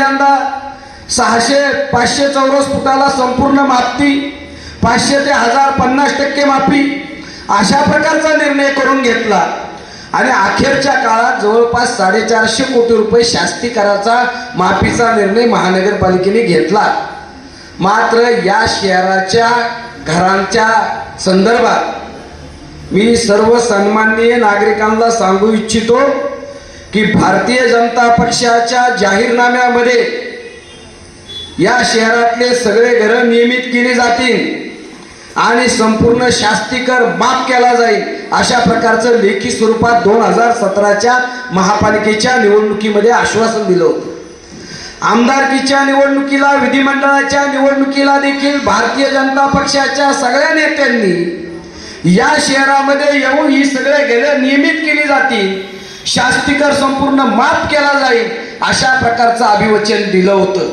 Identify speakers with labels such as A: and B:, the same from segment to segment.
A: पहिल्यांदा सहाशे पाचशे चौरस फुटाला संपूर्ण मापती पाचशे ते हजार पन्नास टक्के माफी अशा प्रकारचा निर्णय करून घेतला. आणि अखेरच्या काळात जवळपास साडेचारशे कोटी रुपये शास्ती कराचा माफीचा निर्णय महानगरपालिकेने घेतला. मात्र या शहराच्या घरांच्या संदर्भात मी सर्व सन्माननीय नागरिकांना सांगू इच्छितो की भारतीय जनता पक्षाच्या जाहीरनाम्यामध्ये या शहरातले सगळे घरं नियमित केली जातील आणि संपूर्ण शास्तीकर माफ केला जाईल अशा प्रकारचं लेखी स्वरूपात दोन हजार सतराच्या महापालिकेच्या निवडणुकीमध्ये आश्वासन दिलं होतं. आमदारकीच्या निवडणुकीला विधिमंडळाच्या निवडणुकीला देखील भारतीय जनता पक्षाच्या सगळ्या नेत्यांनी या शहरामध्ये येऊन ही सगळे घरे नियमित केली जातील. शास्तीकर संपूर्ण माफ केला जाईल अशा प्रकारचं अभिवचन दिलं होतं.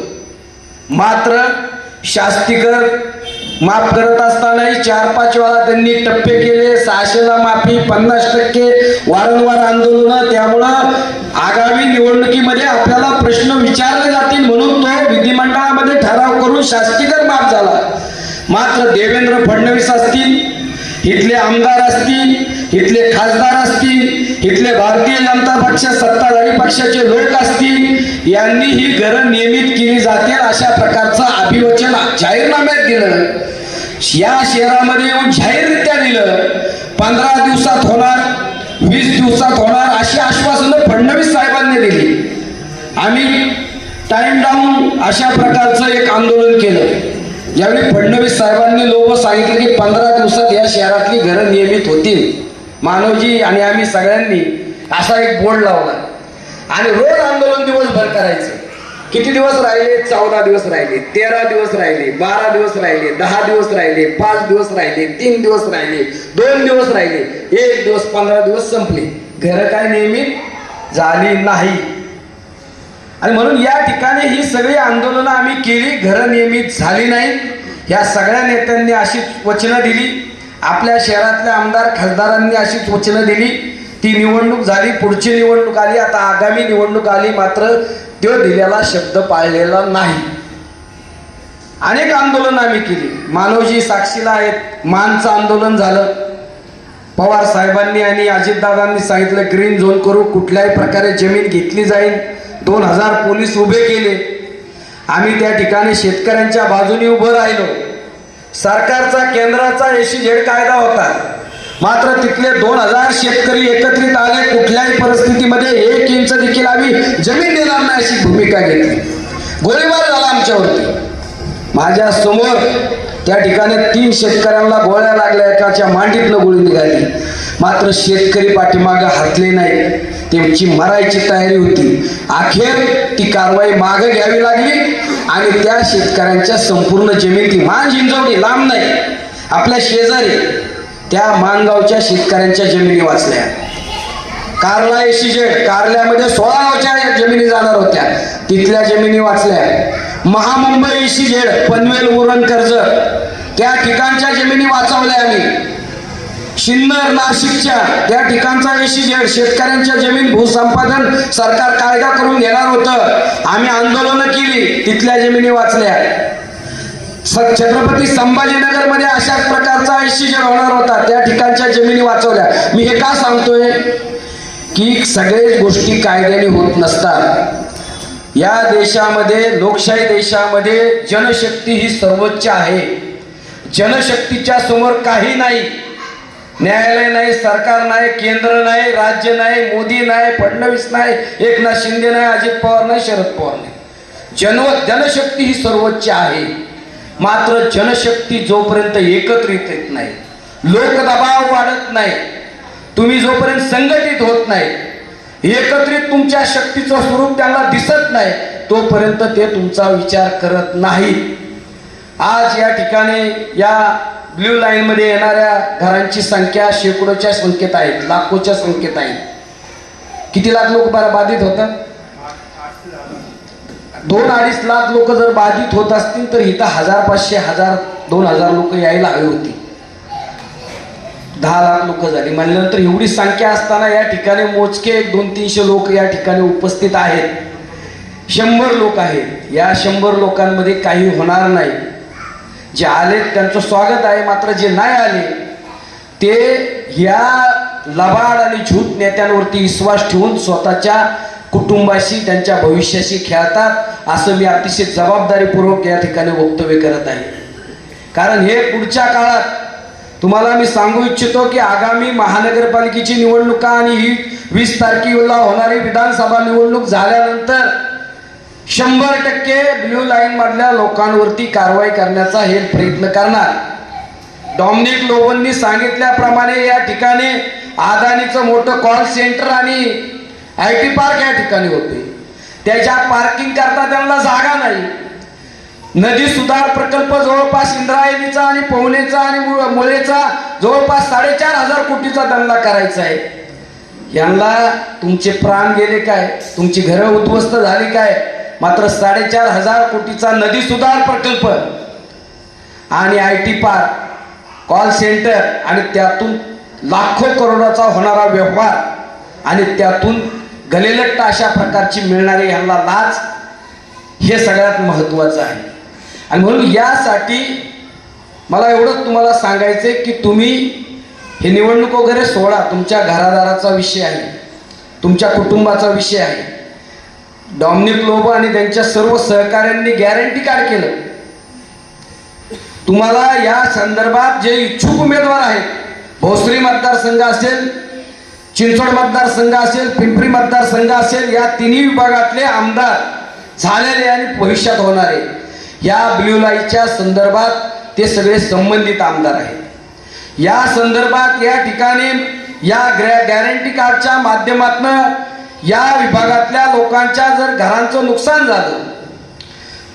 A: मात्र शास्तीकर माफ करत असतानाही चार पाच वेळा त्यांनी टप्पे केले सहाशेला माफी पन्नास टक्के वारंवार आंदोलन. त्यामुळं आगामी निवडणुकीमध्ये आपल्याला प्रश्न विचारले जातील म्हणून तो विधिमंडळामध्ये ठराव करून शास्तीकर माफ झाला. मात्र देवेंद्र फडणवीस असतील इथले आमदार असतील इथले खासदार असतील इथले भारतीय जनता पक्ष सत्ताधारी पक्षाचे लोक असतील यांनी ही घरं नियमित केली जातील अशा प्रकारचं अभिवचन जाहीरनाम्यात दिलं. या शहरामध्ये येऊन जाहीररित्या दिलं. पंधरा दिवसात होणार वीस दिवसात होणार अशी आश्वासनं फडणवीस साहेबांनी दिली. आम्ही टाइम डाऊन अशा प्रकारचं एक आंदोलन केलं. यावेळी फडणवीस साहेबांनी लोक सांगितलं की पंधरा दिवसात या शहरातली घरं नियमित होतील. मानवजी आणि आम्ही सगळ्यांनी असा एक बोर्ड लावला. आणि रोज आंदोलन दिवसभर करायचं. किती दिवस राहिले? चौदा दिवस राहिले तेरा दिवस राहिले बारा दिवस राहिले दहा दिवस राहिले पाच दिवस राहिले तीन दिवस राहिले दोन दिवस राहिले एक दिवस पंधरा दिवस संपले. घरं काय नियमित झाली नाही. आणि म्हणून या ठिकाणी ही सगळी आंदोलनं आम्ही केली. घरं नियमित झाली नाही. या सगळ्या नेत्यांनी अशीच वचनं दिली. आपल्या शहरातल्या आमदार खासदारांनी अशीच वचनं दिली ती निवडणूक झाली पुढची निवडणूक आली आता आगामी निवडणूक आली मात्र तो दिलेला शब्द पाळलेला नाही. अनेक आंदोलन आम्ही केली. मानवजी साक्षीला आहेत मानचं आंदोलन झालं. पवार साहेबांनी आणि अजितदादांनी सांगितलं ग्रीन झोन करू कुठल्याही प्रकारे जमीन घेतली जाईल. दोन हजार पोलीस उभे केले. आम्ही त्या ठिकाणी शेतकऱ्यांच्या बाजूने उभं राहिलो. सरकारचा केंद्राचा एशी झेड कायदा होता. मात्र तिथले दोन हजार शेतकरी एकत्रित आले कुठल्याही परिस्थितीमध्ये एक इंच देखील आम्ही जमीन देणार नाही अशी भूमिका घेतली. गोळीबार झाला आमच्यावरती. माझ्यासमोर त्या ठिकाणी तीन शेतकऱ्यांना गोळ्या लागल्या एकाच्या मांडीतनं गोळी निघाली. मात्र शेतकरी पाठीमागं हटले नाही त्यांची मरायची तयारी होती. अखेर ती कारवाई मागे घ्यावी लागली आणि त्या शेतकऱ्यांच्या संपूर्ण जमिनी ती मान झिंजवली. लांब नाही. आपल्या शेजारी त्या मानगावच्या शेतकऱ्यांच्या जमिनी वाचल्या. कारला एसीजेड कारल्यामध्ये सोळा गावच्या जमिनी जाणार होत्या. तिथल्या जमिनी वाचल्या. महामुंबई एसीजेड पनवेल उरण कर्ज त्या ठिकाणच्या जमिनी वाचवल्या आम्ही. सिन्नर नाशिकच्या त्या ठिकाणचा एसीजेड शेतकऱ्यांच्या जमीन भूसंपादन सरकार कायदा करून घेणार होतं. आम्ही आंदोलनं केली तिथल्या जमिनी वाचल्या. स- छत्रपती संभाजीनगरमध्ये अशाच प्रकारचा एसीजेड होणार होता त्या ठिकाणच्या जमिनी वाचवल्या. मी हे का सांगतोय? की सगळे गोष्टी कायद्याने होत नसतात. या देशामध्ये लोकशाही देशामध्ये जनशक्ती ही सर्वोच्च आहे. जनशक्तीच्या समोर काही नाही. न्यायालय नाही सरकार नाही केंद्र नाही राज्य नाही मोदी नाही फडणवीस नाही एकनाथ शिंदे नाही अजित पवार नाही शरद पवार नाही. जन जनशक्ती ही सर्वोच्च आहे. मात्र जनशक्ती जोपर्यंत एकत्रित येत नाही लोकदबाव वाढत नाही तुम्ही जोपर्यंत संघटित होत नाही एकत्रित तुमच्या शक्तीचं स्वरूप त्यांना दिसत नाही तोपर्यंत ते तुमचा विचार करत नाहीत. आज या ठिकाणी या ब्ल्यू लाईनमध्ये येणाऱ्या घरांची संख्या शेकडोच्या संख्येत आहेत लाखोच्या संख्येत आहेत किती लाख लोक बा- बाधित होतात? दोन अडीच लाख लोक जर बाधित होत असतील तर इथं हजार पाचशे हजार दोन हजार लोक यायला हवी होती. दहा लाख लोक झाली. म्हणल्यानंतर एवढी संख्या असताना या ठिकाणी मोजके एक दोन तीनशे लोक या ठिकाणी उपस्थित आहेत. शंभर लोक आहेत. या शंभर लोकांमध्ये काही होणार नाही. जे आले त्यांचं स्वागत आहे. मात्र जे नाही आले ते या लबाड आणि झूट नेत्यांवरती विश्वास ठेवून स्वतःच्या कुटुंबाशी त्यांच्या भविष्याशी खेळतात असं मी अतिशय जबाबदारीपूर्वक या ठिकाणी वक्तव्य करत आहे. कारण हे पुढच्या काळात तुम्हाला मी सांगू इच्छितो की आगामी महानगरपालिकेची निवडणुका आणि ही वीस तारखेला होणारी विधानसभा निवडणूक झाल्यानंतर शंभर टक्के ब्ल्यू लाईन मधल्या लोकांवरती कारवाई करण्याचा हे प्रयत्न करणार. डॉमिनिक लोबननी सांगितल्याप्रमाणे या ठिकाणी अदानीचं मोठं कॉल सेंटर आणि आय टी पार्क या ठिकाणी होते. त्याच्या पार्किंग करता त्यांना जागा नाही. नदी सुधार प्रकल्प जवळपास इंद्रायणीचा आणि पवनेचा आणि मुळेचा जवळपास साडेचार हजार कोटीचा त्यांना करायचा आहे. यांना तुमचे प्राण गेले काय? तुमची घरं उद्ध्वस्त झाली काय? मात्र साडेचार हजार कोटीचा नदी सुधार प्रकल्प आणि I T park call centre आणि त्यातून लाखो करोडाचा होणारा व्यवहार आणि त्यातून गलेलट्ट अशा प्रकारची मिळणारी ह्यांना लाच हे सगळ्यात महत्त्वाचं आहे. आणि म्हणून यासाठी मला एवढंच तुम्हाला सांगायचं आहे की तुम्ही हे निवडणूक वगैरे सोडा. तुमच्या घरादाराचा विषय आहे. तुमच्या कुटुंबाचा विषय आहे. डॉमिनिक लोबो आणि त्यांच्या सर्व सहकाऱ्यांनी गॅरंटी कार्ड केलं. तुम्हाला या संदर्भात जे इच्छुक उमेदवार आहेत भोसरी मतदारसंघ असेल चिंचवड मतदारसंघ असेल पिंपरी मतदारसंघ असेल या तिन्ही विभागातले आमदार झालेले आणि भविष्यात होणारे या ब्ल्यू लाईटच्या संदर्भात ते सगळे संबंधित आमदार आहेत. या संदर्भात या ठिकाणी या ग्रॅ गॅरंटी कार्डच्या माध्यमातनं या विभागातल्या लोकांच्या जर घरांचं नुकसान झालं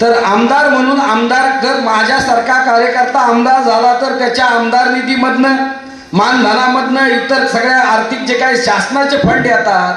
A: तर आमदार म्हणून आमदार जर माझ्यासारखा कार्यकर्ता आमदार झाला तर त्याच्या आमदार निधीमधनं मानधनामधनं इतर सगळ्या आर्थिक जे काही शासनाचे फंड येतात